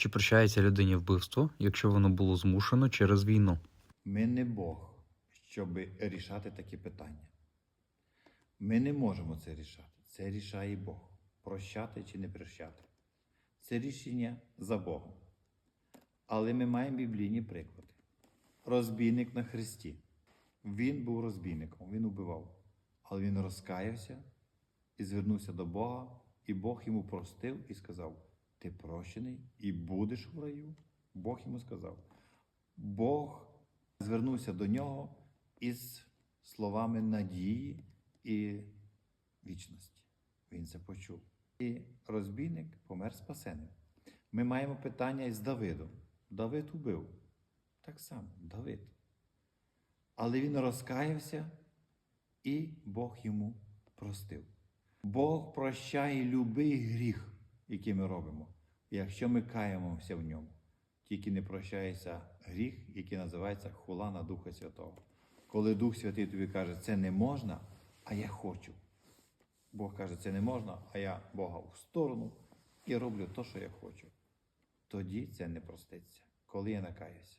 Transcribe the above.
Чи прощається людині вбивство, якщо воно було змушено через війну? Ми не Бог, щоб рішати такі питання. Ми не можемо це рішати. Це рішає Бог. Прощати чи не прощати. Це рішення за Богом. Але ми маємо біблійні приклади. Розбійник на Христі. Він був розбійником, він убивав. Але він розкаявся і звернувся до Бога, і Бог йому простив і сказав: Ти прощений і будеш в раю. Бог йому сказав. Бог звернувся до нього із словами надії і вічності. Він це почув. І розбійник помер спасеним. Ми маємо питання із Давидом. Давид убив. Так само, Давид. Але він розкаявся, і Бог йому простив. Бог прощає любий гріх, який ми робимо, якщо ми каємося в ньому. Тільки не прощається гріх, який називається хула на Духа Святого. Коли Дух Святий тобі каже, це не можна, а я хочу. Бог каже, це не можна, а я Бога в сторону і роблю те, що я хочу. Тоді це не проститься, коли я накаюся.